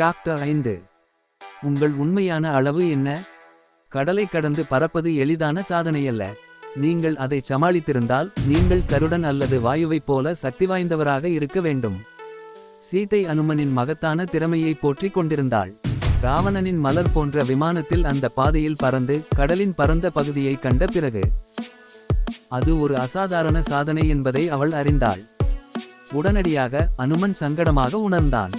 Chapter ஐந்து. உங்கள் உண்மையான அளவு என்ன? கடலை கடந்து பறப்பது எளிதான சாதனையல்ல. நீங்கள் அதை சமாளித்திருந்தால் நீங்கள் கருடன் அல்லது வாயுவைப் போல சக்தி வாய்ந்தவராக இருக்க வேண்டும். சீதை அனுமனின் மகத்தான திறமையை போற்றிக் கொண்டிருந்தாள். ராவணனின் மலர் போன்ற விமானத்தில் அந்த பாதையில் பறந்து கடலின் பரந்த பகுதியை கண்ட பிறகு அது ஒரு அசாதாரண சாதனை என்பதை அவள் அறிந்தாள். உடனடியாக அனுமன் சங்கடமாக உணர்ந்தான்.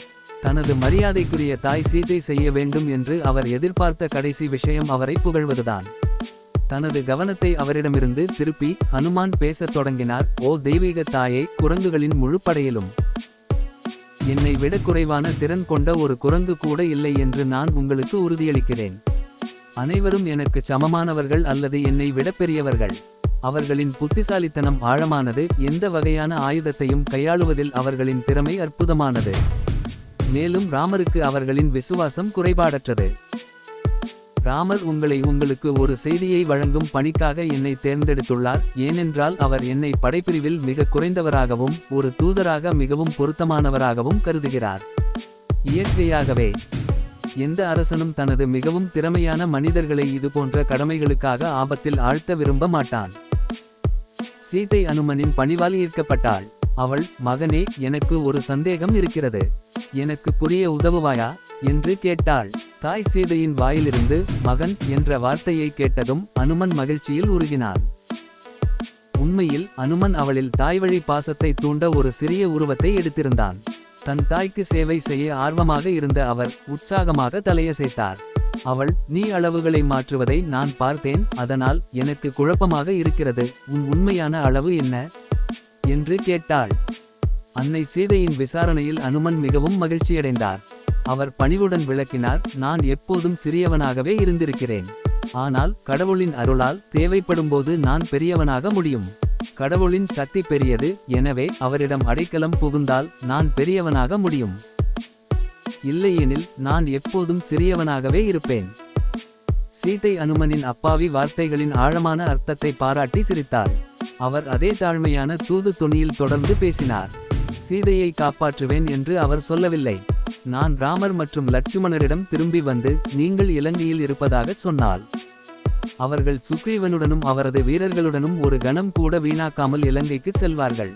தனது மரியாதைக்குரிய தாய் சீதை செய்ய வேண்டும் என்று அவர் எதிர்பார்த்த கடைசி விஷயம் அவரை புகழ்வதுதான். தனது கவனத்தை அவரிடமிருந்து திருப்பி ஹனுமான் பேசத் தொடங்கினார் ஓ தெய்வீக தாயே குரங்குகளின் முழு படையிலும் என்னை விட குறைவான திறன் கொண்ட ஒரு குரங்கு கூட இல்லை என்று நான் உங்களுக்கு உறுதியளிக்கிறேன். அனைவரும் எனக்கு சமமானவர்கள் அல்லது என்னை விட பெரியவர்கள். அவர்களின் புத்திசாலித்தனம் ஆழமானது எந்த வகையான ஆயுதத்தையும் கையாளுவதில் அவர்களின் திறமை அற்புதமானது. மேலும் ராமருக்கு அவர்களின் விசுவாசம் குறைபாடற்றது. ராமர் உங்களை உங்களுக்கு ஒரு செய்தியை வழங்கும் பணிக்காக என்னை தேர்ந்தெடுத்துள்ளார். ஏனென்றால் அவர் என்னை படைப்பிரிவில் மிக குறைந்தவராகவும் ஒரு தூதராக மிகவும் பொருத்தமானவராகவும் கருதுகிறார். இயற்கையாகவே எந்த அரசனும் தனது மிகவும் திறமையான மனிதர்களை இதுபோன்ற கடமைகளுக்காக ஆபத்தில் ஆழ்த்த விரும்ப மாட்டான். சீதை அனுமனின் பணிவால் ஈர்க்கப்பட்டாள். அவள் மகனே எனக்கு ஒரு சந்தேகம் இருக்கிறது. எனக்கு புரிய உதவுவாயா? என்று கேட்டாள். தாய் சீதையின் வாயிலிருந்து மகன் என்ற வார்த்தையை கேட்டதும் அனுமன் மகிழ்ச்சியில் உருகினான் உண்மையில் அனுமன் அவளில் தாய்வழி பாசத்தை தூண்ட ஒரு சிறிய உருவத்தை எடுத்திருந்தான். தன் தாய்க்கு சேவை செய்ய ஆர்வமாக இருந்த அவர் உற்சாகமாக தலையசைத்தார். அவள் நீ அளவுகளை மாற்றுவதை நான் பார்த்தேன். அதனால் எனக்கு குழப்பமாக இருக்கிறது. உன் உண்மையான அளவு என்ன? என்று கேட்டாள். அன்னை சீதையின் விசாரணையில் அனுமன் மிகவும் மகிழ்ச்சியடைந்தார். அவர் பணிவுடன் விளக்கினார் நான் எப்போதும் சிறியவனாகவே இருந்திருக்கிறேன். ஆனால் கடவுளின் அருளால் தேவைப்படும்போது நான் பெரியவனாக முடியும். கடவுளின் சக்தி பெரியது எனவே அவரிடம் அடைக்கலம் புகுந்தால் நான் பெரியவனாக முடியும். இல்லையெனில் நான் எப்போதும் சிறியவனாகவே இருப்பேன். சீதை அனுமனின் அப்பாவி வார்த்தைகளின் ஆழமான அர்த்தத்தை பாராட்டி சிரித்தாள். அவர் அதே தாழ்மையான தூது துணியில் தொடர்ந்து பேசினார். சீதையை காப்பாற்றுவேன் என்று அவர் சொல்லவில்லை. நான் ராமர் மற்றும் லட்சுமணரிடம் திரும்பி வந்து நீங்கள் இலங்கையில் இருப்பதாகச் சொன்னால் அவர்கள் சுக்ரீவனுடனும் அவரது வீரர்களுடனும் ஒரு கணம் கூட வீணாக்காமல் இலங்கைக்கு செல்வார்கள்.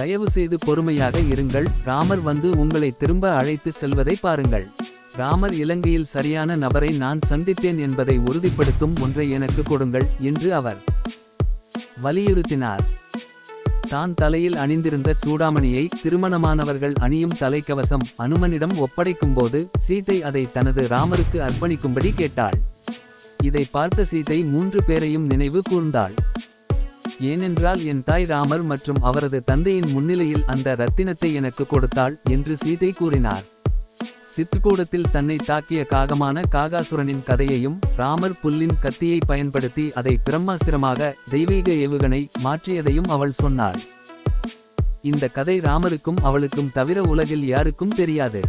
தயவு செய்து பொறுமையாக இருங்கள். ராமர் வந்து உங்களை திரும்ப அழைத்து செல்வதை பாருங்கள். ராமர் இலங்கையில் சரியான நபரை நான் சந்தித்தேன் என்பதை உறுதிப்படுத்தும் ஒன்றை எனக்கு கொடுங்கள் என்று அவர் வலியுறுத்தினார். தான் தலையில் அணிந்திருந்த சூடாமணியை திருமணமானவர்கள் அணியும் தலைக்கவசம் அனுமனிடம் ஒப்படைக்கும்போது சீதை அதை தனது ராமருக்கு அர்ப்பணிக்கும்படி கேட்டாள். இதை பார்த்த சீதை மூன்று பேரையும் நினைவு கூர்ந்தாள். ஏனென்றால் என் தாய் ராமர் மற்றும் அவரது தந்தையின் முன்னிலையில் அந்த ரத்தினத்தை எனக்கு கொடுத்தாள் என்று சீதை கூறினார். சித்துக்கூடத்தில் தன்னை தாக்கிய காகமான காகாசுரனின் கதையையும் ராமர் புல்லின் கத்தியை பயன்படுத்தி அதை பிரம்மாஸ்திரமாக தெய்வீக ஏவுகணை மாற்றியதையும் அவள் சொன்னாள். இந்த கதை ராமருக்கும் அவளுக்கும் தவிர உலகில் யாருக்கும் தெரியாது.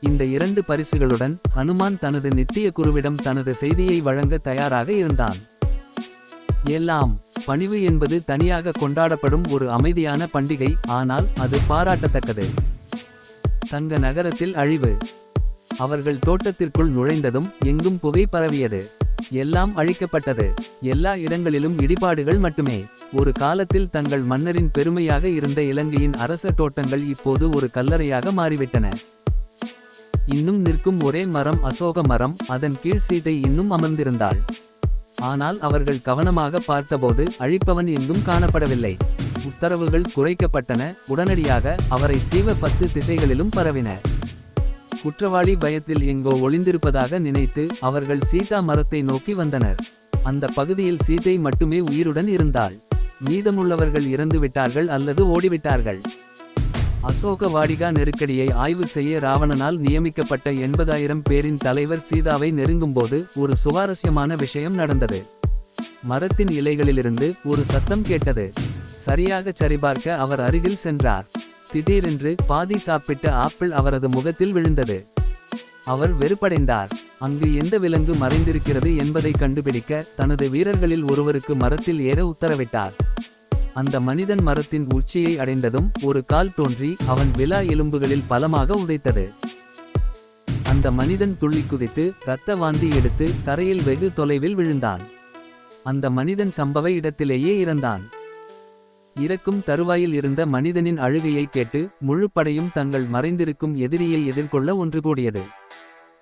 இந்த இரண்டு பரிசுகளுடன் ஹனுமான் தனது நித்திய குருவிடம் தனது செய்தியை வழங்க தயாராக இருந்தான். எல்லாம் பணிவு என்பது தனியாக கொண்டாடப்படும் ஒரு அமைதியான பண்டிகை ஆனால் அது பாராட்டத்தக்கது. தங்க நகரத்தில் அழிவு. அவர்கள் தோட்டத்திற்குள் நுழைந்ததும் எங்கும் புகை பரவியது. எல்லாம் அழிக்கப்பட்டது. எல்லா இடங்களிலும் இடிபாடுகள் மட்டுமே. ஒரு காலத்தில் தங்கள் மன்னரின் பெருமையாக இருந்த இலங்கையின் அரச தோட்டங்கள் இப்போது ஒரு கல்லறையாக மாறிவிட்டன. இன்னும் நிற்கும் ஒரே மரம் அசோக மரம் அதன் கீழ் சீதை இன்னும் அமர்ந்திருந்தாள். ஆனால் அவர்கள் கவனமாக பார்த்தபோது அழிப்பவன் எங்கும் காணப்படவில்லை. உத்தரவுகள் குறைக்கப்பட்டன. உடனடியாக அவரை சீவ பத்து திசைகளிலும் பரவின. குற்றவாளி பயத்தில் எங்கோ ஒளிந்திருப்பதாக நினைத்து அவர்கள் சீதா மரத்தை நோக்கி வந்தனர். அந்த பகுதியில் சீதை மட்டுமே உயிருடன் இருந்தாள். மீதமுள்ளவர்கள் இறந்துவிட்டார்கள் அல்லது ஓடிவிட்டார்கள். அசோக வாடிகா நெருக்கடியை ஆய்வு செய்ய ராவணனால் நியமிக்கப்பட்ட எண்பதாயிரம் பேரின் தலைவர் சீதாவை நெருங்கும்போது ஒரு சுவாரஸ்யமான விஷயம் நடந்தது. மரத்தின் இலைகளிலிருந்து ஒரு சத்தம் கேட்டது. சரியாகச் சரிபார்க்க அவர் அருகில் சென்றார். திடீரென்று பாதி சாப்பிட்ட ஆப்பிள் அவரது முகத்தில் விழுந்தது. அவர் வெறுப்படைந்தார். அங்கு எந்த விலங்கு மறைந்திருக்கிறது என்பதை கண்டுபிடிக்க தனது வீரர்களில் ஒருவருக்கு மரத்தில் ஏற உத்தரவிட்டார். அந்த மனிதன் மரத்தின் உச்சியை அடைந்ததும் ஒரு கால் தோன்றி அவன் விலா எலும்புகளில் பலமாக உதைத்தது. அந்த அந்த மனிதன் துள்ளி குதித்து இரத்த வாந்தி எடுத்து தரையில் வெகு தொலைவில் விழுந்தான். அந்த மனிதன் சம்பவ இடத்திலேயே இறந்தான். இறக்கும் தருவாயில் இருந்த மனிதனின் அழுகையை கேட்டு முழுப்படையும் தங்கள் மறைந்திருக்கும் எதிரியை எதிர்கொள்ள ஒன்று கூடியது.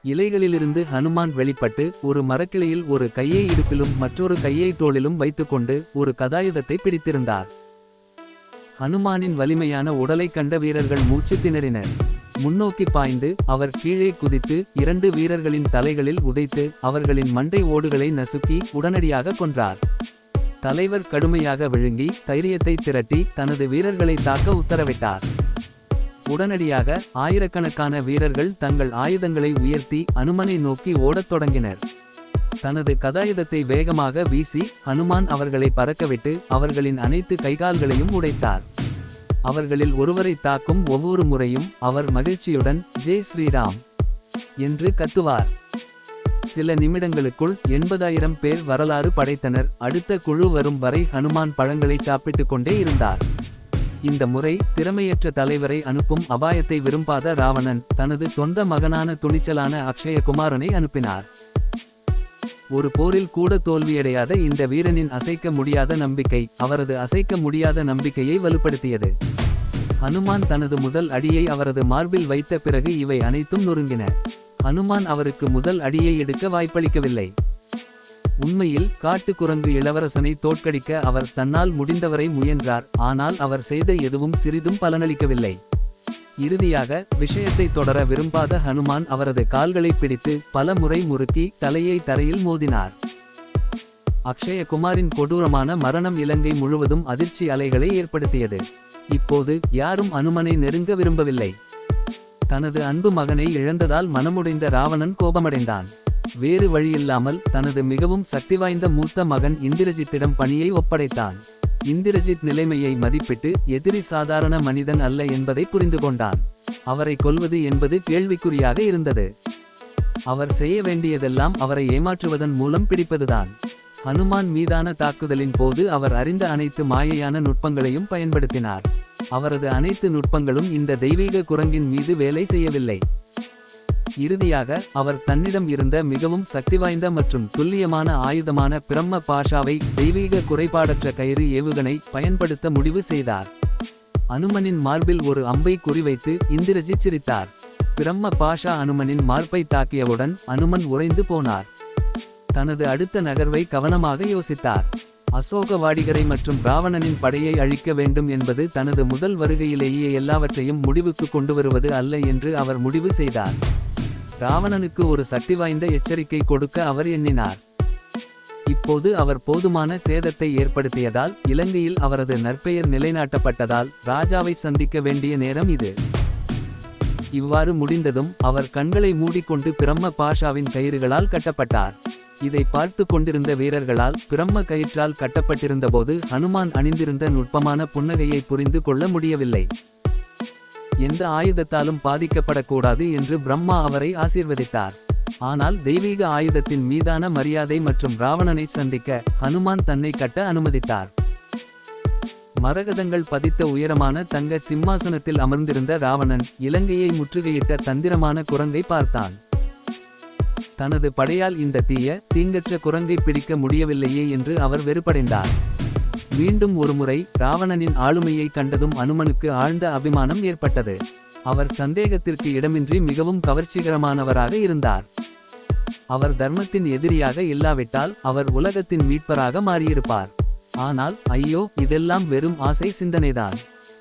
இலைகளிலிருந்து ஹனுமான் வெளிப்பட்டு ஒரு மரக்கிளையில் ஒரு கையை இடுப்பிலும் மற்றொரு கையை தோளிலும் வைத்துக்கொண்டு ஒரு கதாயுதத்தை பிடித்திருந்தார். ஹனுமானின் வலிமையான உடலைக் கண்ட வீரர்கள் மூச்சு திணறினர். முன்னோக்கி பாய்ந்து அவர் கீழே குதித்து இரண்டு வீரர்களின் தலைகளில் உதைத்து அவர்களின் மண்டை ஓடுகளை நசுக்கி உடனடியாக கொன்றார். தலைவர் கடுமையாக விழுங்கி தைரியத்தை திரட்டி தனது வீரர்களை தாக்க உத்தரவிட்டார். உடனடியாக ஆயிரக்கணக்கான வீரர்கள் தங்கள் ஆயுதங்களை உயர்த்தி அனுமனை நோக்கி ஓடத் தொடங்கினர். தனது கதாயுதத்தை வேகமாக வீசி ஹனுமான் அவர்களை பறக்கவிட்டு அவர்களின் அனைத்து கைகால்களையும் உடைத்தார். அவர்களில் ஒருவரை தாக்கும் ஒவ்வொரு முறையும் அவர் மகிழ்ச்சியுடன் ஜெய் ஸ்ரீராம் என்று கத்துவார். சில நிமிடங்களுக்குள் எண்பதாயிரம் பேர் வரலாறு படைத்தனர். அடுத்த குழு வரும் வரை ஹனுமான் பழங்களை சாப்பிட்டுக் கொண்டே இருந்தார். இந்த முறை திறமையற்ற தலைவரை அனுப்பும் அபாயத்தை விரும்பாத ராவணன் தனது சொந்த மகனான துணிச்சலான அக்ஷயகுமாரனை அனுப்பினார். ஒரு போரில் கூட தோல்வியடையாத இந்த வீரனின் அசைக்க முடியாத நம்பிக்கை அவரது அசைக்க முடியாத நம்பிக்கையை வலுப்படுத்தியது. ஹனுமான் தனது முதல் அடியை அவரது மார்பில் வைத்த பிறகு இவை அனைத்தும் நொறுங்கின. ஹனுமான் அவருக்கு முதல் அடியை எடுக்க வாய்ப்பளிக்கவில்லை. உண்மையில் காட்டுக்குரங்கு இளவரசனை தோற்கடிக்க அவர் தன்னால் முடிந்தவரை முயன்றார் ஆனால் அவர் செய்த எதுவும் சிறிதும் பலனளிக்கவில்லை. இறுதியாக விஷயத்தை தொடர விரும்பாத ஹனுமான் அவரது கால்களை பிடித்து பல முறை முறுக்கி தலையை தரையில் மோதினார். அக்ஷயகுமாரின் கொடூரமான மரணம் இலங்கை முழுவதும் அதிர்ச்சி அலைகளை ஏற்படுத்தியது. இப்போது யாரும் அனுமனை நெருங்க விரும்பவில்லை. தனது அன்பு மகனை இழந்ததால் மனமுடைந்த ராவணன் கோபமடைந்தான். வேறு வழியில்லாமல் தனது மிகவும் சக்தி வாய்ந்த மூத்த மகன் இந்திரஜித்திடம் பணியை ஒப்படைத்தான். இந்திரஜித் நிலைமையை மதிப்பிட்டு எதிரி சாதாரண மனிதன் அல்ல என்பதை புரிந்து கொண்டான். அவரை கொல்வது என்பது கேள்விக்குறியாக இருந்தது. அவர் செய்ய வேண்டியதெல்லாம் அவரை ஏமாற்றுவதன் மூலம் பிடிப்பதுதான். ஹனுமான் மீதான தாக்குதலின் போது அவர் அறிந்த அனைத்து மாயையான நுட்பங்களையும் பயன்படுத்தினார். அவரது அனைத்து நுட்பங்களும் இந்த தெய்வீக குரங்கின் மீது வேலை செய்யவில்லை. இறுதியாக அவர் தன்னிடம் இருந்த மிகவும் சக்திவாய்ந்த மற்றும் துல்லியமான ஆயுதமான பிரம்ம பாஷாவை தெய்வீக குறைபாடற்ற கயிறு ஏவுகணை பயன்படுத்த முடிவு செய்தார். அனுமனின் மார்பில் ஒரு அம்பை குறிவைத்து இந்திரஜித் சிரித்தார். பிரம்ம பாஷா அனுமனின் மார்பை தாக்கியவுடன் அனுமன் உறைந்து போனார். தனது அடுத்த நகர்வை கவனமாக யோசித்தார். அசோக வாடிகரை மற்றும் ராவணனின் படையை அழிக்க வேண்டும் என்பது தனது முதல் வருகையிலேயே எல்லாவற்றையும் முடிவுக்கு கொண்டு வருவது அல்ல என்று அவர் முடிவு செய்தார். ராவணனுக்கு ஒரு சக்தி வாய்ந்த எச்சரிக்கை கொடுக்க அவர் எண்ணினார். இப்போது அவர் போதுமான சேதத்தை ஏற்படுத்தியதால் இலங்கையில் அவரது நற்பெயர் நிலைநாட்டப்பட்டதால் ராஜாவை சந்திக்க வேண்டிய நேரம் இது. இவ்வாறு முடிந்ததும் அவர் கண்களை மூடிக்கொண்டு பிரம்ம பாஷாவின் கயிறுகளால் கட்டப்பட்டார். இதை பார்த்து கொண்டிருந்த வீரர்களால் பிரம்ம கயிற்றால் கட்டப்பட்டிருந்தபோது ஹனுமான் அணிந்திருந்த நுட்பமான புன்னகையை புரிந்து கொள்ள முடியவில்லை. எந்த ஆயுதத்தாலும் பாதிக்கப்படக்கூடாது என்று பிரம்மா அவரை ஆசீர்வதித்தார். ஆனால் தெய்வீக ஆயுதத்தின் மீதான மரியாதை மற்றும் ராவணனை சந்திக்க ஹனுமான் தன்னை கட்ட அனுமதித்தார். மரகதங்கள் பதித்த உயரமான தங்க சிம்மாசனத்தில் அமர்ந்திருந்த ராவணன் இலங்கையை முற்றுகையிட்ட தந்திரமான குரங்கை பார்த்தான். தனது படையால் இந்த தீய தீங்கற்ற குரங்கை பிடிக்க முடியவில்லையே என்று அவர் வெறுப்படைந்தார். மீண்டும் ஒருமுறை ராவணனின் ஆளுமையை கண்டதும் அனுமனுக்கு ஆழ்ந்த அபிமானம் ஏற்பட்டது. அவர் சந்தேகத்திற்கு இடமின்றி மிகவும் கவர்ச்சிகரமானவராக இருந்தார். அவர் தர்மத்தின் எதிரியாக இல்லாவிட்டால் அவர் உலகத்தின் மீட்பராக மாறியிருப்பார். ஆனால் ஐயோ இதெல்லாம் வெறும் ஆசை சிந்தனைதான்.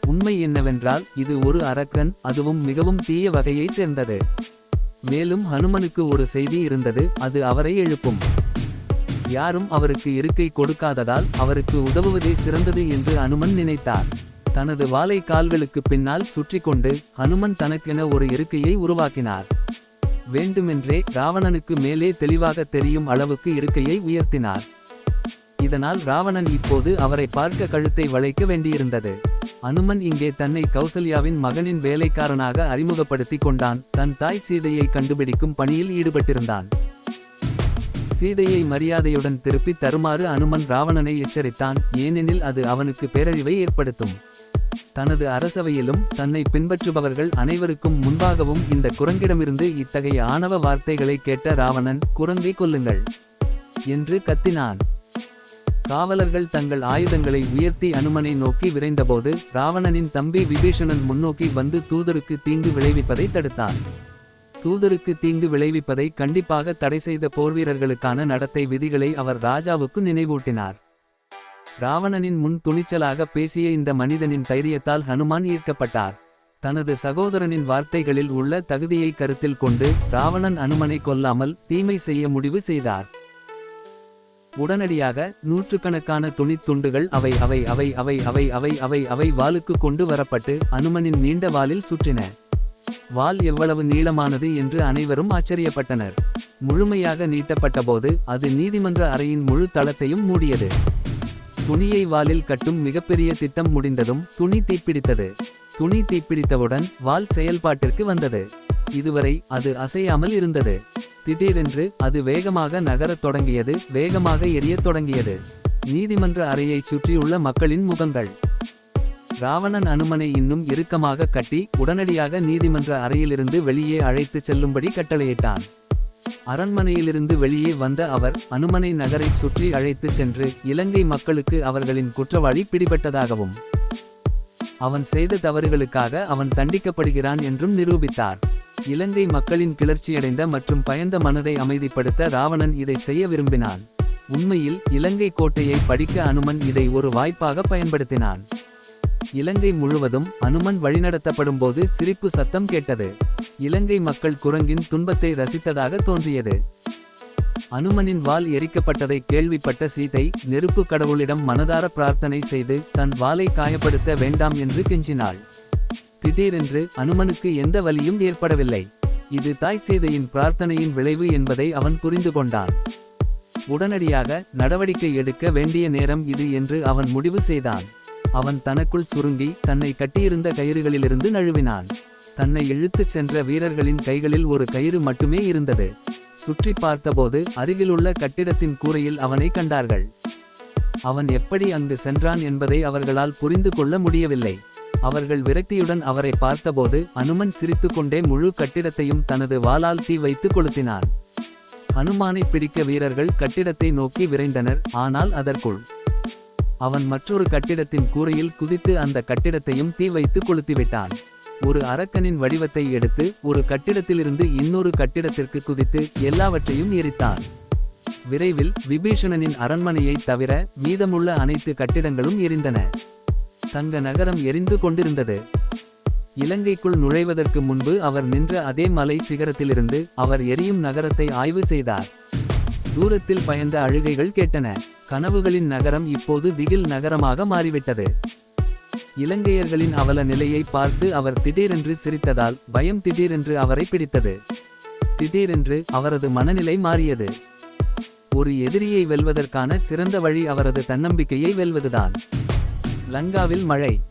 உண்மை என்னவென்றால் இது ஒரு அரக்கன் அதுவும் மிகவும் தீய வகையை சேர்ந்தது. மேலும் ஹனுமனுக்கு ஒரு செய்தி இருந்தது அது அவரை எழுப்பும். யாரும் அவருக்கு இருக்கை கொடுக்காததால் அவருக்கு உதவுவதே சிறந்தது என்று அனுமன் நினைத்தார். தனது வாளை கால்களுக்கு பின்னால் சுற்றி கொண்டு ஹனுமன் தனக்கென ஒரு இருக்கையை உருவாக்கினார். வேண்டுமென்றே ராவணனுக்கு மேலே தெளிவாக தெரியும் அளவுக்கு இருக்கையை உயர்த்தினார். இதனால் ராவணன் இப்போது அவரை பார்க்க கழுத்தை வளைக்க வேண்டியிருந்தது. அனுமன் இங்கே தன்னை கௌசல்யாவின் மகனின் வேலைக்காரனாக அறிமுகப்படுத்தி கொண்டான். தன் தாய் சீதையை கண்டுபிடிக்கும் பணியில் ஈடுபட்டிருந்தான். சீதையை மரியாதையுடன் திருப்பி தருமாறு அனுமன் ராவணனை எச்சரித்தான். ஏனெனில் அது அவனுக்கு பேரழிவை ஏற்படுத்தும். தனது அரசவையிலும் தன்னை பின்பற்றுபவர்கள் அனைவருக்கும் முன்பாகவும் இந்த குரங்கிடமிருந்து இத்தகைய ஆணவ வார்த்தைகளை கேட்ட ராவணன் குரங்கை கொல்லுங்கள் என்று கத்தினான். காவலர்கள் தங்கள் ஆயுதங்களை உயர்த்தி அனுமனை நோக்கி விரைந்தபோது ராவணனின் தம்பி விபீஷணன் முன்னோக்கி வந்து தூதருக்கு தீங்கு விளைவிப்பதை தடுத்தான் தூதருக்கு தீங்கு விளைவிப்பதை கண்டிப்பாக தடை செய்த போர்வீரர்களுக்கான நடத்தை விதிகளை அவர் ராஜாவுக்கு நினைவூட்டினார். ராவணனின் முன் துணிச்சலாக பேசிய இந்த மனிதனின் தைரியத்தால் ஹனுமான் ஈர்க்கப்பட்டார். தனது சகோதரனின் வார்த்தைகளில் உள்ள தகுதியை கருத்தில் கொண்டு ராவணன் அனுமனை கொல்லாமல் தீமை செய்ய முடிவு செய்தார். உடனடியாக நூற்றுக்கணக்கான துணித் துண்டுகள் அவை அவை அவை அவை அவை அவை அவை அவை வாளுக்கு கொண்டு வரப்பட்டு அனுமனின் நீண்ட வாலில் சுற்றின. வால் எவ்வளவு நீளமானது என்று அனைவரும் ஆச்சரியப்பட்டனர். முழுமையாக நீட்டப்பட்டபோது அது நீதிமன்ற அறையின் முழு தளத்தையும் மூடியது. துணியை வாலில் கட்டும் மிகப்பெரிய திட்டம் முடிந்ததும் துணி தீப்பிடித்தது. துணி தீப்பிடித்தவுடன் வால் செயல்பாட்டிற்கு வந்தது. இதுவரை அது அசையாமல் இருந்தது. திடீரென்று அது வேகமாக நகரத் தொடங்கியது வேகமாக எரியத் தொடங்கியது. நீதிமன்ற அறையைச் சுற்றியுள்ள மக்களின் முகங்கள். ராவணன் அனுமனை இன்னும் இறுக்கமாக கட்டி உடனடியாக நீதிமன்ற அறையிலிருந்து வெளியே அழைத்துச் செல்லும்படி கட்டளையிட்டான். அரண்மனையிலிருந்து வெளியே வந்த அவர் அனுமனை நகரைச் சுற்றி அழைத்துச் சென்று இலங்கை மக்களுக்கு அவர்களின் குற்றவாளி பிடிபட்டதாகவும் அவன் செய்த தவறுகளுக்காக அவன் தண்டிக்கப்படுகிறான் என்றும் நிரூபித்தார். இலங்கை மக்களின் கிளர்ச்சியடைந்த மற்றும் பயந்த மனதை அமைதிப்படுத்த ராவணன் இதை செய்ய விரும்பினான். உண்மையில் இலங்கை கோட்டையை படிக்க அனுமன் இதை ஒரு வாய்ப்பாக பயன்படுத்தினான். இலங்கை முழுவதும் அனுமன் வழிநடத்தப்படும்போது சிரிப்பு சத்தம் கேட்டது. இலங்கை மக்கள் குரங்கின் துன்பத்தை ரசித்ததாக தோன்றியது. அனுமனின் வால் எரிக்கப்பட்டதை கேள்விப்பட்ட சீதை நெருப்பு கடவுளிடம் மனதார பிரார்த்தனை செய்து தன் வாளை காயப்படுத்த வேண்டாம் என்று கெஞ்சினாள். திடீரென்று அனுமனுக்கு எந்த வலியும் ஏற்படவில்லை. இது தாய் சேதையின் பிரார்த்தனையின் விளைவு என்பதை அவன் புரிந்து கொண்டான். உடனடியாக நடவடிக்கை எடுக்க வேண்டிய நேரம் இது என்று அவன் முடிவு செய்தான். அவன் தனக்குள் சுருங்கி தன்னை கட்டியிருந்த கயிறுகளிலிருந்து நழுவினான். தன்னை இழுத்துச் சென்ற வீரர்களின் கைகளில் ஒரு கயிறு மட்டுமே இருந்தது. சுற்றி பார்த்தபோது அருகிலுள்ள கட்டிடத்தின் கூரையில் அவனை கண்டார்கள். அவன் எப்படி அங்கு சென்றான் என்பதை அவர்களால் புரிந்து கொள்ள முடியவில்லை. அவர்கள் விரக்தியுடன் அவரை பார்த்தபோது அனுமன் சிரித்துக்கொண்டே முழு கட்டிடத்தையும் தனது வாளால் தீ வைத்து கொளுத்தினான். அனுமானை பிடிக்க வீரர்கள் கட்டிடத்தை நோக்கி விரைந்தனர் ஆனால் அதற்குள் அவன் மற்றொரு கட்டிடத்தின் கூரையில் குதித்து அந்த கட்டிடத்தையும் தீ வைத்து கொளுத்திவிட்டான். ஒரு அரக்கனின் வடிவத்தை எடுத்து ஒரு கட்டிடத்திலிருந்து இன்னொரு கட்டிடத்திற்கு குதித்து எல்லாவற்றையும் எரித்தான். விரைவில் விபீஷணனின் அரண்மனையை தவிர மீதமுள்ள அனைத்து கட்டிடங்களும் எரிந்தன. தங்க நகரம் எரிந்து கொண்டிருந்தது. இலங்கைக்குள் நுழைவதற்கு முன்பு அவர் நின்ற அதே மலை சிகரத்திலிருந்து அவர் எரியும் நகரத்தை ஆய்வு செய்தார். தூரத்தில் பயந்த அழுகைகள் கேட்டன. கனவுகளின் நகரம் இப்போது திகில் நகரமாக மாறிவிட்டது. இலங்கையர்களின் அவல நிலையை பார்த்து அவர் திடீரென்று சிரித்ததால் பயம் திடீரென்று அவரை பிடித்தது. திடீரென்று அவரது மனநிலை மாறியது. ஒரு எதிரியை வெல்வதற்கான சிறந்த வழி அவரது தன்னம்பிக்கையை வெல்வதுதான். லங்காவில் மழை.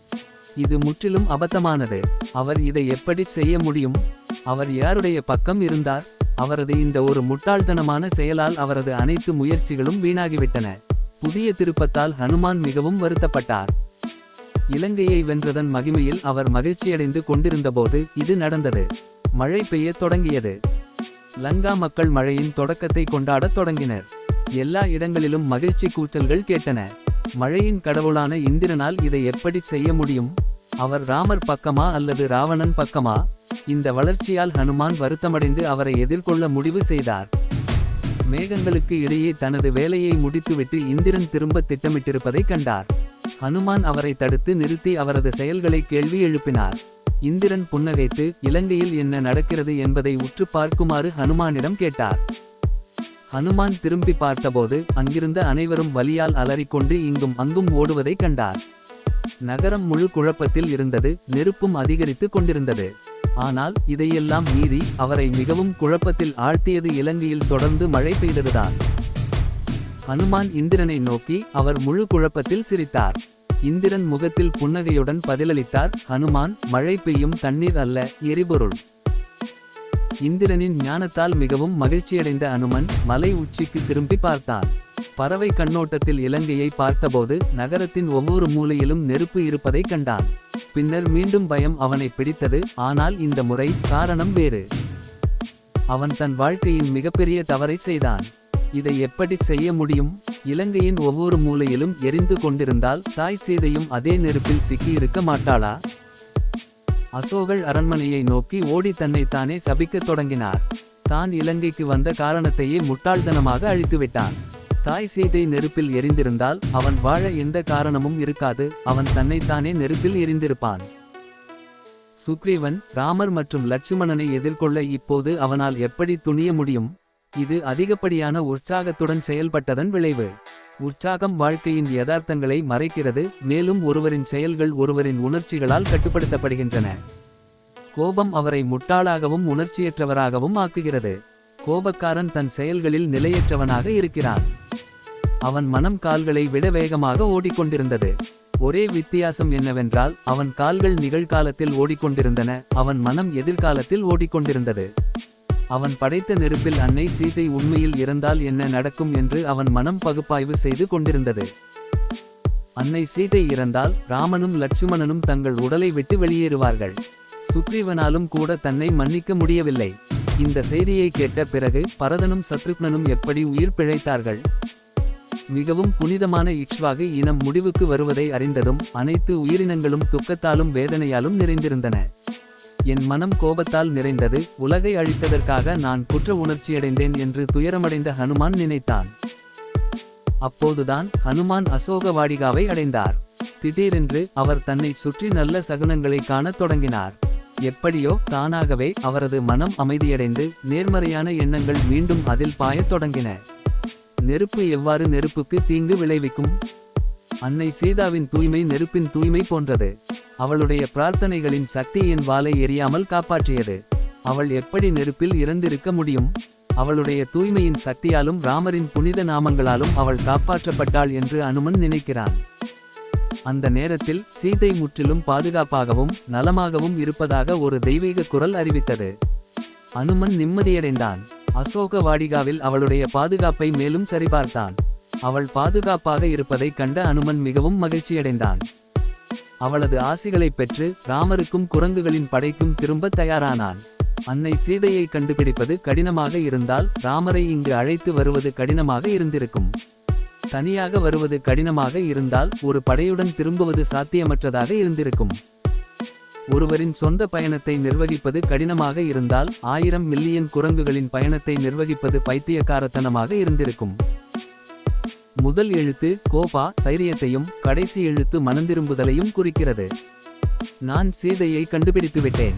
இது முற்றிலும் அபத்தமானது. அவர் இதை எப்படி செய்ய முடியும்? அவர் யாருடைய பக்கம் இருந்தார்? அவரது இந்த ஒரு முட்டாள்தனமான செயலால் அவரது அனைத்து முயற்சிகளும் வீணாகிவிட்டன. புதிய திருப்பத்தால் ஹனுமான் மிகவும் வருத்தப்பட்டார். இலங்கையை வென்றதன் மகிமையில் அவர் மகிழ்ச்சியடைந்து கொண்டிருந்தபோது இது நடந்தது. மழை பெய்ய தொடங்கியது. லங்கா மக்கள் மழையின் தொடக்கத்தை கொண்டாடத் தொடங்கினர். எல்லா இடங்களிலும் மகிழ்ச்சி கூச்சல்கள் கேட்டன. மழையின் கடவுளான இந்திரனால் இதை எப்படி செய்ய முடியும்? அவர் ராமர் பக்கமா அல்லது ராவணன் பக்கமா? இந்த வளர்ச்சியால் ஹனுமான் வருத்தமடைந்து அவரை எதிர்கொள்ள முடிவு செய்தார். மேகங்களுக்கு இடையே தனது வேலையை முடித்துவிட்டு இந்திரன் திரும்ப திட்டமிட்டிருப்பதை கண்டார். ஹனுமான் அவரை தடுத்து நிறுத்தி அவரது செயல்களை கேள்வி எழுப்பினார். இந்திரன் புன்னகைத்து இலங்கையில் என்ன நடக்கிறது என்பதை உற்று பார்க்குமாறு ஹனுமானிடம் கேட்டார். ஹனுமான் திரும்பி பார்த்தபோது அங்கிருந்த அனைவரும் வலியால் அலறிக்கொண்டு இங்கும் அங்கும் ஓடுவதை கண்டார். நகரம் முழு குழப்பத்தில் இருந்தது நெருப்பும் அதிகரித்து கொண்டிருந்தது. ஆனால் இதையெல்லாம் மீறி அவரை மிகவும் குழப்பத்தில் ஆழ்த்தியது இலங்கையில் தொடர்ந்து மழை பெய்ததுதான். ஹனுமான் இந்திரனை நோக்கி அவர் முழு குழப்பத்தில் சிரித்தார். இந்திரன் முகத்தில் புன்னகையுடன் பதிலளித்தார் ஹனுமான் மழை பெய்யும் தண்ணீர் அல்ல எரிபொருள். இந்திரனின் ஞானத்தால் மிகவும் மகிழ்ச்சியடைந்த அனுமன் மலை உச்சிக்கு திரும்பி பார்த்தான் பறவை கண்ணோட்டத்தில் இலங்கையை பார்த்தபோது நகரத்தின் ஒவ்வொரு மூலையிலும் நெருப்பு இருப்பதைக் கண்டான். பின்னர் மீண்டும் பயம் அவனை பிடித்தது ஆனால் இந்த முறை காரணம் வேறு. அவன் தன் வாழ்க்கையின் மிகப்பெரிய தவறை செய்தான். இதை எப்படி செய்ய முடியும்? இலங்கையின் ஒவ்வொரு மூலையிலும் எரிந்து கொண்டிருந்தால் தாய் சீதையும் அதே நெருப்பில் சிக்கியிருக்க மாட்டாளா? அசோகர் அரண்மனையை நோக்கி ஓடி தன்னைத்தானே சபிக்கத் தொடங்கினார். தான் இலங்கைக்கு வந்த காரணத்தையே முட்டாள்தனமாக அழித்துவிட்டான். தாய் சீதை நெருப்பில் எரிந்திருந்தால் அவன் வாழ எந்த காரணமும் இருக்காது அவன் தன்னைத்தானே நெருப்பில் எரிந்திருப்பான். சுக்ரீவன் ராமர் மற்றும் லட்சுமணனை எதிர்கொள்ள இப்போது அவனால் எப்படி துணிய முடியும்? இது அதிகப்படியான உற்சாகத்துடன் செயல்பட்டதன் விளைவு. உற்சாகம் வாழ்க்கையின் யதார்த்தங்களை மறைக்கிறது மேலும் ஒருவரின் செயல்கள் ஒருவரின் உணர்ச்சிகளால் கட்டுப்படுத்தப்படுகின்றன. கோபம் அவரை முட்டாளாகவும் உணர்ச்சியற்றவராகவும் ஆக்குகிறது. கோபக்காரன் தன் செயல்களில் நிலையற்றவனாக இருக்கிறான். அவன் மனம் கால்களை விட வேகமாக ஓடிக்கொண்டிருந்தது. ஒரே வித்தியாசம் என்னவென்றால் அவன் கால்கள் நிகழ்காலத்தில் ஓடிக்கொண்டிருந்தன அவன் மனம் எதிர்காலத்தில் ஓடிக்கொண்டிருந்தது. அவன் படைத்த நெருப்பில் அன்னை சீதை உண்மையில் இறந்தால் என்ன நடக்கும் என்று அவன் மனம் பகுப்பாய்வு செய்து கொண்டிருந்தது. அன்னை சீதை இறந்தால் ராமனும் லட்சுமணனும் தங்கள் உடலை விட்டு வெளியேறுவார்கள். சுக்ரீவனாலும் கூட தன்னை மன்னிக்க முடியவில்லை. இந்த செய்தியை கேட்ட பிறகு பரதனும் சத்ருக்னனும் எப்படி உயிர் பிழைத்தார்கள்? மிகவும் புனிதமான இக்ஷ்வாகு இனம் முடிவுக்கு வருவதை அறிந்ததும் அனைத்து உயிரினங்களும் துக்கத்தாலும் வேதனையாலும் நிறைந்திருந்தன. என் மனம் கோபத்தால் நிறைந்தது உலகை அழித்ததற்காக நான் குற்ற உணர்ச்சியடைந்தேன் என்று துயரமடைந்த ஹனுமான் நினைத்தான். அப்போதுதான் ஹனுமான் அசோக வாடிகாவை அடைந்தார். திடீரென்று அவர் தன்னை சுற்றி நல்ல சகுனங்களை காணத் தொடங்கினார். எப்படியோ தானாகவே அவரது மனம் அமைதியடைந்து நேர்மறையான எண்ணங்கள் மீண்டும் அதில் பாயத் தொடங்கின. நெருப்பு எவ்வாறு நெருப்புக்கு தீங்கு விளைவிக்கும்? அன்னை சீதாவின் தூய்மை நெருப்பின் தூய்மை போன்றது. அவளுடைய பிரார்த்தனைகளின் சக்தி என் வாளை எரியாமல் காப்பாற்றியது. அவள் எப்படி நெருப்பில் இறந்திருக்க முடியும்? அவளுடைய தூய்மையின் சக்தியாலும் ராமரின் புனித நாமங்களாலும் அவள் காப்பாற்றப்பட்டாள் என்று அனுமன் நினைக்கிறான். அந்த நேரத்தில் சீதை முற்றிலும் பாதுகாப்பாகவும் நலமாகவும் இருப்பதாக ஒரு தெய்வீக குரல் அறிவித்தது. அனுமன் நிம்மதியடைந்தான். அசோக வாடிகாவில் அவளுடைய பாதுகாப்பை மேலும் சரிபார்த்தான். அவள் பாதுகாப்பாக இருப்பதைக் கண்ட அனுமன் மிகவும் மகிழ்ச்சியடைந்தான். அவளது ஆசிகளைப் பெற்று ராமருக்கும் குரங்குகளின் படைக்கும் திரும்ப தயாரானான் அன்னை சீதையை கண்டுபிடிப்பது கடினமாக இருந்தால் ராமரை இங்கு அழைத்து வருவது கடினமாக இருந்திருக்கும். தனியாக வருவது கடினமாக இருந்தால் ஒரு படையுடன் திரும்புவது சாத்தியமற்றதாக இருந்திருக்கும். ஒருவரின் சொந்த பயணத்தை நிர்வகிப்பது கடினமாக இருந்தால் ஆயிரம் மில்லியன் குரங்குகளின் பயணத்தை நிர்வகிப்பது பைத்தியக்காரத்தனமாக இருந்திருக்கும். முதல் எழுத்து கோபா தைரியத்தையும் கடைசி எழுத்து மனந்திரும்புதலையும் குறிக்கிறது. நான் சீதையை கண்டுபிடித்து விட்டேன்.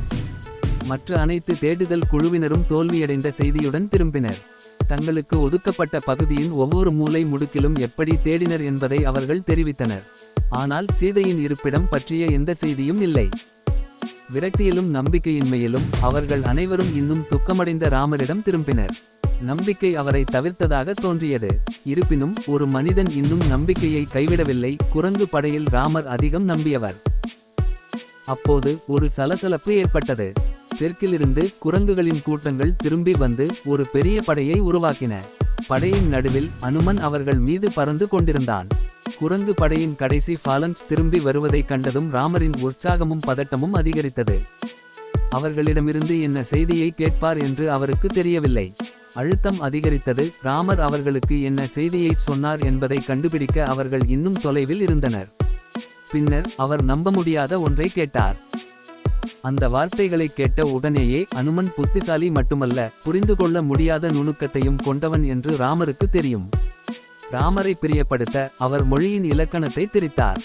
மற்ற அனைத்து தேடுதல் குழுவினரும் தோல்வியடைந்த செய்தியுடன் திரும்பினர். தங்களுக்கு ஒதுக்கப்பட்ட பகுதியின் ஒவ்வொரு மூலை முடுக்கிலும் எப்படி தேடினர் என்பதை அவர்கள் தெரிவித்தனர். ஆனால் சீதையின் இருப்பிடம் பற்றிய எந்த செய்தியும் இல்லை. விரக்தியிலும் நம்பிக்கையின்மையிலும் அவர்கள் அனைவரும் இன்னும் துக்கமடைந்த ராமரிடம் திரும்பினர். நம்பிக்கை அவரை தவிர்த்ததாக தோன்றியது. இருப்பினும் ஒரு மனிதன் இன்னும் நம்பிக்கையை கைவிடவில்லை. குரங்கு படையில் ராமர் அதிகம் நம்பியவர். அப்போது ஒரு சலசலப்பு ஏற்பட்டது. தெற்கிலிருந்து குரங்குகளின் கூட்டங்கள் திரும்பி வந்து ஒரு பெரிய படையை உருவாக்கின. படையின் நடுவில் அனுமன் அவர்கள் மீது பறந்து கொண்டிருந்தான். குரங்கு படையின் கடைசி ஃபாலன்ஸ் திரும்பி வருவதைக் கண்டதும் ராமரின் உற்சாகமும் பதட்டமும் அதிகரித்தது. அவர்களிடமிருந்து என்ன செய்தியை கேட்பார் என்று அவருக்கு தெரியவில்லை. அழுத்தம் அதிகரித்தது. ராமர் அவர்களுக்கு என்ன செய்தியை சொன்னார் என்பதை கண்டுபிடிக்க அவர்கள் இன்னும் தொலைவில் இருந்தனர். பின்னர் அவர் நம்ப முடியாத ஒன்றை கேட்டார். அந்த வார்த்தைகளை கேட்ட உடனேயே அனுமன் புத்திசாலி மட்டுமல்ல புரிந்து கொள்ள முடியாத நுணுக்கத்தையும் கொண்டவன் என்று ராமருக்கு தெரியும். ராமரை பிரியப்படுத்த அவர் மொழியின் இலக்கணத்தை திரித்தார்.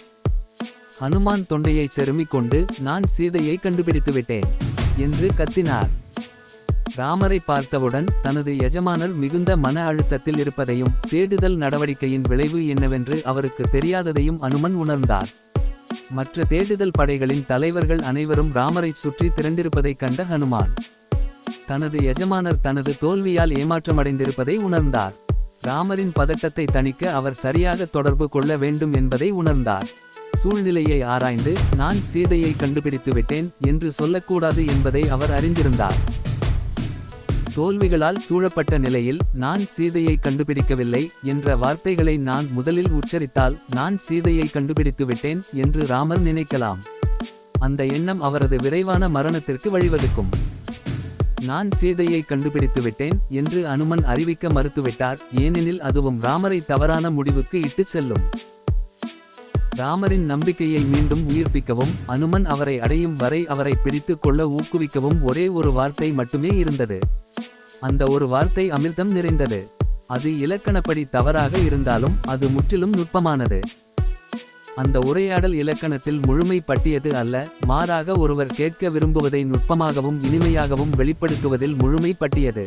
ஹனுமான் தொண்டையை செருமிக் கொண்டு நான் சீதையை கண்டுபிடித்துவிட்டேன் என்று கத்தினார். ராமரை பார்த்தவுடன் தனது எஜமானர் மிகுந்த மன அழுத்தத்தில் இருப்பதையும் தேடுதல் நடவடிக்கையின் விளைவு என்னவென்று அவருக்கு தெரியாததையும் அனுமன் உணர்ந்தார். மற்ற தேடுதல் படைகளின் தலைவர்கள் அனைவரும் ராமரை சுற்றி திரண்டிருப்பதைக் கண்ட ஹனுமான் தனது எஜமானர் தனது தோல்வியால் ஏமாற்றமடைந்திருப்பதை உணர்ந்தார். ராமரின் பதட்டத்தை தணிக்க அவர் சரியாக தொடர்பு கொள்ள வேண்டும் என்பதை உணர்ந்தார். சூழ்நிலையை ஆராய்ந்து நான் சீதையை கண்டுபிடித்து விட்டேன் என்று சொல்லக்கூடாது என்பதை அவர் அறிந்திருந்தார். தோல்விகளால் சூழப்பட்ட நிலையில் நான் சீதையை கண்டுபிடிக்கவில்லை என்ற வார்த்தைகளை நான் முதலில் உச்சரித்தால் நான் சீதையை கண்டுபிடித்து விட்டேன் என்று ராமர் நினைக்கலாம். அந்த எண்ணம் அவரது விரைவான மரணத்திற்கு வழிவகுக்கும். நான் சீதையை கண்டுபிடித்து விட்டேன் என்று அனுமன் அறிவிக்க மறுத்துவிட்டார் ஏனெனில் அதுவும் ராமரை தவறான முடிவுக்கு இட்டுச் செல்லும். ராமரின் நம்பிக்கையை மீண்டும் உயிர்ப்பிக்கவும் அனுமன் அவரை அடையும் வரை அவரை பிடித்து கொள்ள ஊக்குவிக்கவும் ஒரே ஒரு வார்த்தை மட்டுமே இருந்தது. அந்த ஒரு வார்த்தை அமிர்தம் நிறைந்தது. அது இலக்கணப்படி தவறாக இருந்தாலும் அது முற்றிலும் நுட்பமானது. அந்த உரையாடல் இலக்கணத்தில் முழுமை பட்டியது அல்ல மாறாக ஒருவர் கேட்க விரும்புவதை நுட்பமாகவும் இனிமையாகவும் வெளிப்படுத்துவதில் முழுமை பட்டியது.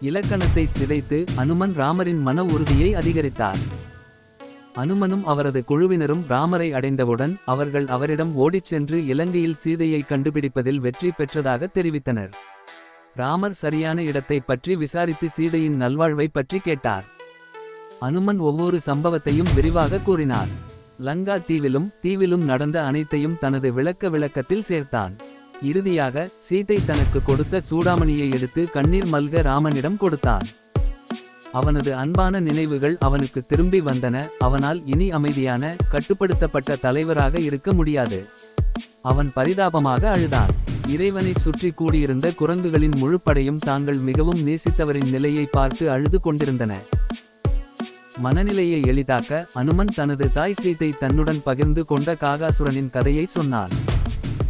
இலக்கணத்தை சிதைத்து அனுமன் ராமரின் மன உறுதியை அதிகரித்தார். அனுமனும் அவரது குழுவினரும் ராமரை அடைந்தவுடன் அவர்கள் அவரிடம் ஓடிச் சென்று இலங்கையில் சீதையை கண்டுபிடிப்பதில் வெற்றி பெற்றதாக தெரிவித்தனர். ராமர் சரியான இடத்தை பற்றி விசாரித்து சீதையின் நல்வாழ்வை பற்றி கேட்டார். அனுமன் ஒவ்வொரு சம்பவத்தையும் விரிவாக கூறினார். லங்கா தீவிலும் தீவிலும் நடந்த அனைத்தையும் தனது விளக்க விளக்கத்தில் சேர்த்தான். இறுதியாக சீதை தனக்கு கொடுத்த சூடாமணியை எடுத்து கண்ணீர் மல்க ராமனிடம் கொடுத்தான் அவனது அன்பான நினைவுகள் அவனுக்கு திரும்பி வந்தன அவனால் இனி அமைதியான கட்டுப்படுத்தப்பட்ட தலைவராக இருக்க முடியாது. அவன் பரிதாபமாக அழுதான். இறைவனை சுற்றி கூடியிருந்த குரங்குகளின் முழுப்படையும் தாங்கள் மிகவும் நேசித்தவரின் நிலையை பார்த்து அழுது கொண்டிருந்தன. மனநிலையை எளிதாக்க அனுமன் தனது தாய் சீதை தன்னுடன் பகிர்ந்து கொண்ட காகாசுரனின் கதையை சொன்னான்.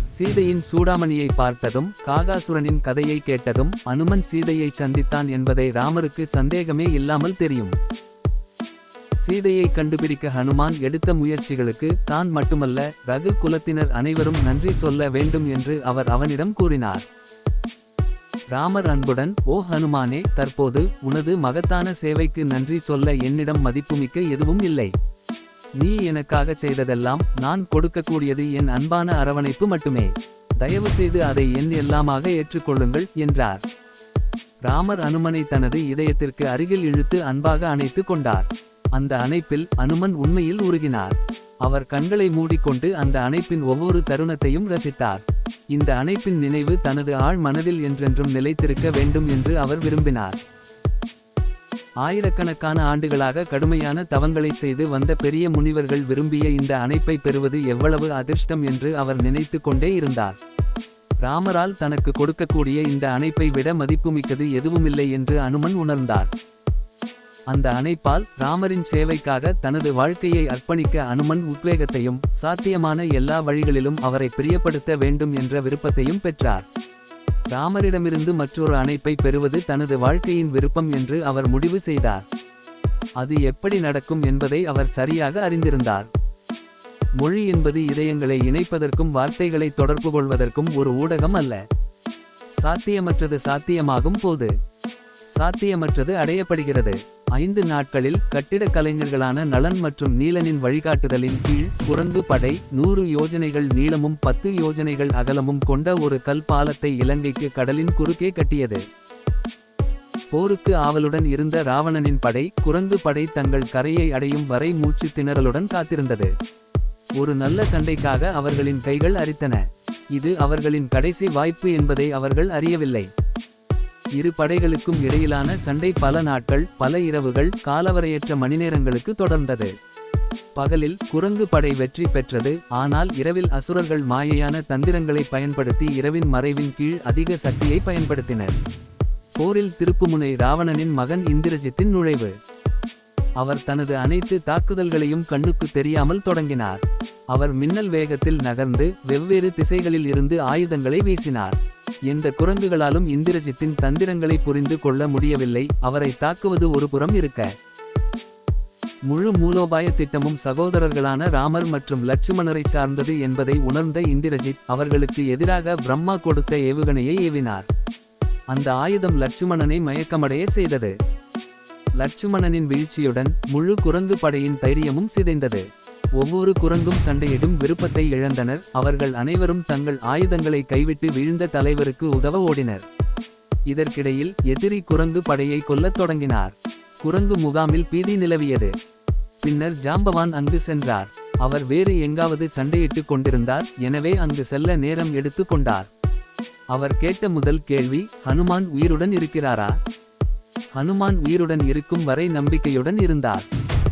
சீதையின் சூடாமணியை பார்த்ததும் காகாசுரனின் கதையை கேட்டதும் அனுமன் சீதையை சந்தித்தான் என்பதை ராமருக்கு சந்தேகமே இல்லாமல் தெரியும். சீதையை கண்டுபிடிக்க ஹனுமான் எடுத்த முயற்சிகளுக்கு தான் மட்டுமல்ல ரகு குலத்தினர் அனைவரும் நன்றி சொல்ல வேண்டும் என்று அவர் அவனிடம் கூறினார். ராமர் அன்புடன் ஓ ஹனுமானே தற்போது உனது மகத்தான சேவைக்கு நன்றி சொல்ல என்னிடம் மதிப்புமிக்க எதுவும் இல்லை. நீ எனக்காகச் செய்ததெல்லாம் நான் கொடுக்கக்கூடியது என் அன்பான அரவணைப்பு மட்டுமே. தயவு செய்து அதை என் எல்லாமாக ஏற்றுக்கொள்ளுங்கள் என்றார். ராமர் அனுமனை தனது இதயத்திற்கு அருகில் இழுத்து அன்பாக அணைத்து கொண்டார். அந்த அணைப்பில் அனுமன் உண்மையில் உருகினார். அவர் கண்களை மூடிக்கொண்டு அந்த அணைப்பின் ஒவ்வொரு தருணத்தையும் ரசித்தார். இந்த அணைப்பின் நினைவு தனது ஆழ் மனதில் என்றென்றும் நிலைத்திருக்க வேண்டும் என்று அவர் விரும்பினார். ஆயிரக்கணக்கான ஆண்டுகளாக கடுமையான தவங்களை செய்து வந்த பெரிய முனிவர்கள் விரும்பிய இந்த அணைப்பை பெறுவது எவ்வளவு அதிர்ஷ்டம் என்று அவர் நினைத்து கொண்டே இருந்தார். ராமரால் தனக்கு கொடுக்கக்கூடிய இந்த அணைப்பை விட மதிப்புமிக்கது எதுவுமில்லை என்று அனுமன் உணர்ந்தார். அந்த அணைப்பால் ராமரின் சேவைக்காக தனது வாழ்க்கையை அர்ப்பணிக்க அனுமன் உத்வேகத்தையும் சாத்தியமான எல்லா வழிகளிலும் அவரை பிரியப்படுத்த வேண்டும் என்ற விருப்பத்தையும் பெற்றார். ராமரிடமிருந்து மற்றொரு அணைப்பை பெறுவது தனது வாழ்க்கையின் விருப்பம் என்று அவர் முடிவு செய்தார். அது எப்படி நடக்கும் என்பதை அவர் சரியாக அறிந்திருந்தார். மொழி என்பது இதயங்களை இணைப்பதற்கும் வார்த்தைகளை தொடர்பு கொள்வதற்கும் ஒரு ஊடகம் அல்ல. சாத்தியமற்றது சாத்தியமாகும் போது சாத்தியமற்றது அடையப்படுகிறது. ஐந்து நாட்களில் கட்டிடக் கலைஞர்களான நலன் மற்றும் நீலனின் வழிகாட்டுதலின் கீழ் குரந்து படை நூறு யோஜனைகள் நீளமும் பத்து யோஜனைகள் அகலமும் கொண்ட ஒரு கல் பாலத்தை இலங்கைக்கு கடலின் குறுக்கே கட்டியது. போருக்கு ஆவலுடன் இருந்த ராவணனின் படை குரங்கு படை தங்கள் கரையை அடையும் வரை மூச்சு திணறலுடன் காத்திருந்தது. ஒரு நல்ல சண்டைக்காக அவர்களின் கைகள் அரித்தன. இது அவர்களின் கடைசி வாய்ப்பு என்பதை அவர்கள் அறியவில்லை. இரு படைகளுக்கும் இடையிலான சண்டை பல நாட்கள் பல இரவுகள் காலவரையற்ற மணிநேரங்களுக்கு தொடர்ந்தது. பகலில் குரங்கு படை வெற்றி பெற்றது. ஆனால் இரவில் அசுரர்கள் மாயையான தந்திரங்களை பயன்படுத்தி இரவின் மறைவின் கீழ் அதிக சக்தியை பயன்படுத்தினர். போரில் திருப்புமுனை ராவணனின் மகன் இந்திரஜித்தின் நுழைவு. அவர் தனது அனைத்து தாக்குதல்களையும் கண்ணுக்கு தெரியாமல் தொடங்கினார். அவர் மின்னல் வேகத்தில் நகர்ந்து வெவ்வேறு திசைகளில் இருந்து ஆயுதங்களை வீசினார். எந்த குரங்குகளாலும் இந்திரஜித்தின் தந்திரங்களை புரிந்து கொள்ள முடியவில்லை. அவரை தாக்குவது ஒரு புறம் இருக்க. முழு மூலோபாய திட்டமும் சகோதரர்களான ராமர் மற்றும் லட்சுமணரை சார்ந்தது என்பதை உணர்ந்த இந்திரஜித் அவர்களுக்கு எதிராக பிரம்மா கொடுத்த ஏவுகணையை ஏவினார். அந்த ஆயுதம் லட்சுமணனை மயக்கமடைய செய்தது. லட்சுமணனின் வீழ்ச்சியுடன் முழு குரங்கு படையின் தைரியமும் சிதைந்தது. ஒவ்வொரு குரங்கும் சண்டையிடும் விருப்பத்தை இழந்தனர். அவர்கள் அனைவரும் தங்கள் ஆயுதங்களை கைவிட்டு வீழ்ந்த தலைவருக்கு உதவ ஓடினர். இதற்கிடையில் எதிரி குரங்கு படையை கொல்லத் தொடங்கினார். குரங்கு முகாமில் பீதி நிலவியது. பின்னர் ஜாம்பவான் அங்கு சென்றார். அவர் வேறு எங்காவது சண்டையிட்டுக் கொண்டிருந்தார். எனவே அங்கு செல்ல நேரம் எடுத்து கொண்டார். அவர் கேட்ட முதல் கேள்வி ஹனுமான் உயிருடன் இருக்கிறாரா? ஹனுமான் உயிருடன் இருக்கும் வரை நம்பிக்கையுடன் இருந்தார்.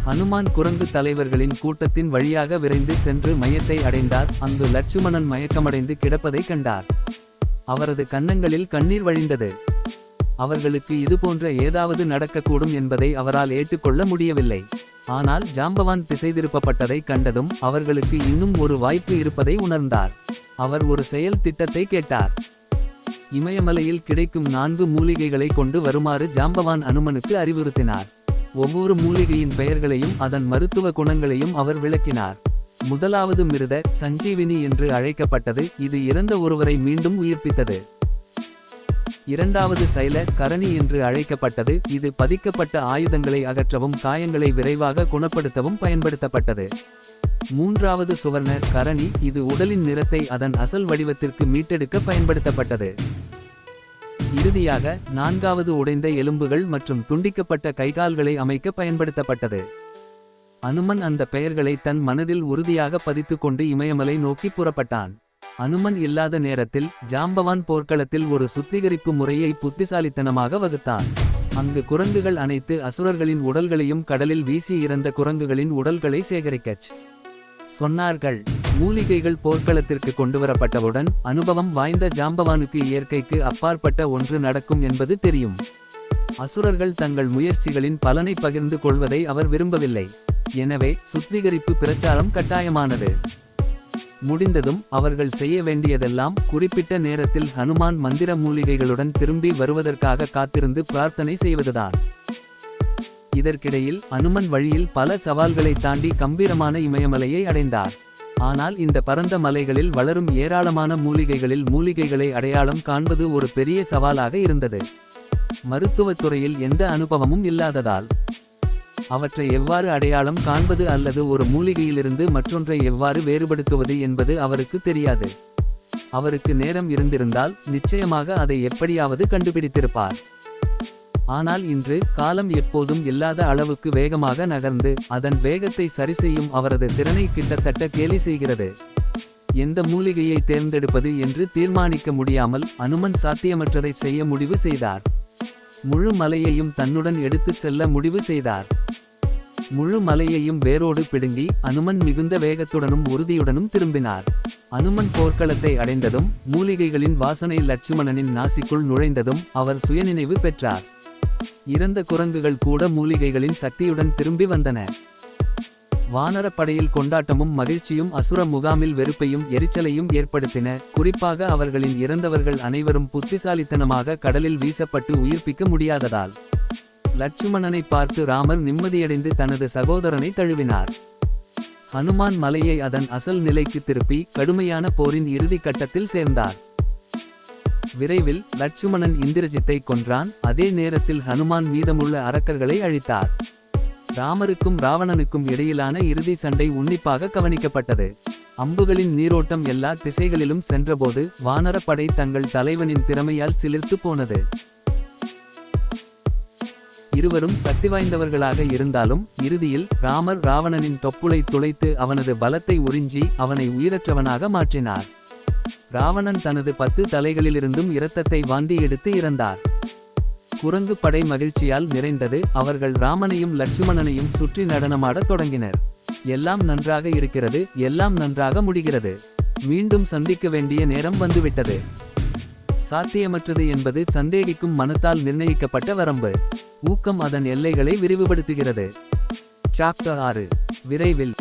ஹனுமான் குரங்கு தலைவர்களின் கூட்டத்தின் வழியாக விரைந்து சென்று மையத்தை அடைந்தார். அங்கு லட்சுமணன் மயக்கமடைந்து கிடப்பதை கண்டார். அவரது கன்னங்களில் கண்ணீர் வழிந்தது. அவர்களுக்கு இதுபோன்ற ஏதாவது நடக்கக்கூடும் என்பதை அவரால் ஏற்றுக்கொள்ள முடியவில்லை. ஆனால் ஜாம்பவான் திசைதிருப்பப்பட்டதை கண்டதும் அவர்களுக்கு இன்னும் ஒரு வாய்ப்பு இருப்பதை உணர்ந்தார். அவர் ஒரு செயல் திட்டத்தை கேட்டார். இமயமலையில் கிடைக்கும் நான்கு மூலிகைகளை கொண்டு வருமாறு ஜாம்பவான் அனுமனுக்கு அறிவுறுத்தினார். ஒவ்வொரு மூலிகையின் பெயர்களையும் அதன் மருத்துவ குணங்களையும் அவர் விளக்கினார். முதலாவது மிருத சஞ்சீவினி என்று அழைக்கப்பட்டது இது இறந்த ஒருவரை மீண்டும் உயிர்ப்பித்தது. இரண்டாவது சைல கரணி என்று அழைக்கப்பட்டது இது பதிக்கப்பட்ட ஆயுதங்களை அகற்றவும் காயங்களை விரைவாக குணப்படுத்தவும் பயன்படுத்தப்பட்டது. மூன்றாவது சுவர்ண கரணி இது உடலின் நிறத்தை அதன் அசல் வடிவத்திற்கு மீட்டெடுக்க பயன்படுத்தப்பட்டது. இறுதியாக நான்காவது உடைந்த எலும்புகள் மற்றும் துண்டிக்கப்பட்ட கைகால்களை அமைக்க பயன்படுத்தப்பட்டது. அனுமன் அந்த பெயர்களை தன் மனதில் உறுதியாக பதித்துக் கொண்டு இமயமலை நோக்கி புறப்பட்டான். அனுமன் இல்லாத நேரத்தில் ஜாம்பவான் போர்க்களத்தில் ஒரு சுத்திகரிப்பு முறையை புத்திசாலித்தனமாக வகுத்தான். அங்கு குரங்குகள் அனைத்து அசுரர்களின் உடல்களையும் கடலில் வீசி இறந்த குரங்குகளின் உடல்களை சேகரிக்கச் சொன்னார்கள். மூலிகைகள் போர்க்களத்திற்கு கொண்டுவரப்பட்டவுடன் அனுபவம் வாய்ந்த ஜாம்பவானுக்கு இயற்கைக்கு அப்பாற்பட்ட ஒன்று நடக்கும் என்பது தெரியும். அசுரர்கள் தங்கள் முயற்சிகளின் பலனை பகிர்ந்து கொள்வதை அவர் விரும்பவில்லை. எனவே சுத்திகரிப்பு பிரச்சாரம் கட்டாயமானது. முடிந்ததும் அவர்கள் செய்ய வேண்டியதெல்லாம் குறிப்பிட்ட நேரத்தில் ஹனுமான் மந்திர மூலிகைகளுடன் திரும்பி வருவதற்காக காத்திருந்து பிரார்த்தனை செய்வதுதான். இதற்கிடையில் அனுமன் வழியில் பல சவால்களை தாண்டி கம்பீரமான இமயமலையை அடைந்தார். ஆனால் இந்த பரந்த மலைகளில் வளரும் ஏராளமான மூலிகைகளில் மூலிகைகளை அடையாளம் காண்பது ஒரு பெரிய சவாலாக இருந்தது. மருத்துவத் துறையில் எந்த அனுபவமும் இல்லாததால். அவற்றை எவ்வாறு அடையாளம் காண்பது அல்லது ஒரு மூலிகையிலிருந்து மற்றொன்றை எவ்வாறு வேறுபடுத்துவது என்பது அவருக்கு தெரியாது. அவருக்கு நேரம் இருந்திருந்தால் நிச்சயமாக அதை எப்படியாவது கண்டுபிடித்திருப்பார். ஆனால் இன்று காலம் எப்போதும் இல்லாத அளவுக்கு வேகமாக நகர்ந்து அதன் வேகத்தை சரிசெய்யும் அவரது திறனை கிட்டத்தட்ட கேலி செய்கிறது. எந்த மூலிகையை தேர்ந்தெடுப்பது என்று தீர்மானிக்க முடியாமல் அனுமன் சாத்தியமற்றதை செய்ய முடிவு செய்தார். முழு மலையையும் தன்னுடன் எடுத்துச் செல்ல முடிவு செய்தார். முழு மலையையும் வேரோடு பிடுங்கி அனுமன் மிகுந்த வேகத்துடனும் உறுதியுடனும் திரும்பினார். அனுமன் போர்க்களத்தை அடைந்ததும் மூலிகைகளின் வாசனை லட்சுமணனின் நாசிக்குள் நுழைந்ததும் அவர் சுயநினைவு பெற்றார். இறந்த குரங்குகள் கூட மூலிகைகளின் சக்தியுடன் திரும்பி வந்தன. வானரப்படையில் கொண்டாட்டமும் மகிழ்ச்சியும் அசுர முகாமில் வெறுப்பையும் எரிச்சலையும் ஏற்படுத்தின. குறிப்பாக அவர்களின் இறந்தவர்கள் அனைவரும் புத்திசாலித்தனமாக கடலில் வீசப்பட்டு உயிர்ப்பிக்க முடியாததால். லட்சுமணனை பார்த்து ராமர் நிம்மதியடைந்து தனது சகோதரனை தழுவினார். ஹனுமான் மலையை அதன் அசல் நிலைக்கு திருப்பி கடுமையான போரின் இறுதி கட்டத்தில் சேர்ந்தார். விரைவில் லட்சுமணன் இந்திரஜித்தை கொன்றான். அதே நேரத்தில் ஹனுமான் மீதமுள்ள அரக்கர்களை அழித்தார். ராமருக்கும் ராவணனுக்கும் இடையிலான இறுதி சண்டை உன்னிப்பாக கவனிக்கப்பட்டது. அம்புகளின் நீரோட்டம் எல்லா திசைகளிலும் சென்றபோது வானரப்படை தங்கள் தலைவனின் திறமையால் சிலிர்த்து போனது. இருவரும் சக்தி வாய்ந்தவர்களாக இருந்தாலும் இறுதியில் ராமர் ராவணனின் தொப்புளை துளைத்து அவனது பலத்தை உறிஞ்சி அவனை உயிரற்றவனாக மாற்றினார். ராவணன் தனது பத்து தலைகளிலிருந்தும் இரத்தத்தை வாந்தி எடுத்து இறந்தார். குரங்கு படை மகிழ்ச்சியால் நிறைந்தது அவர்கள் ராமனையும் லட்சுமணனையும் சுற்றி நடனமாடத் தொடங்கினர். எல்லாம் நன்றாக இருக்கிறது எல்லாம் நன்றாக முடிகிறது. மீண்டும் சந்திக்க வேண்டிய நேரம் வந்துவிட்டது. சாத்தியமற்றது என்பது சந்தேகிக்கும் மனத்தால் நிர்ணயிக்கப்பட்ட வரம்பு. ஊக்கம் அதன் எல்லைகளை விரிவுபடுத்துகிறது. சாப்டர் ஆறு. விரைவில்.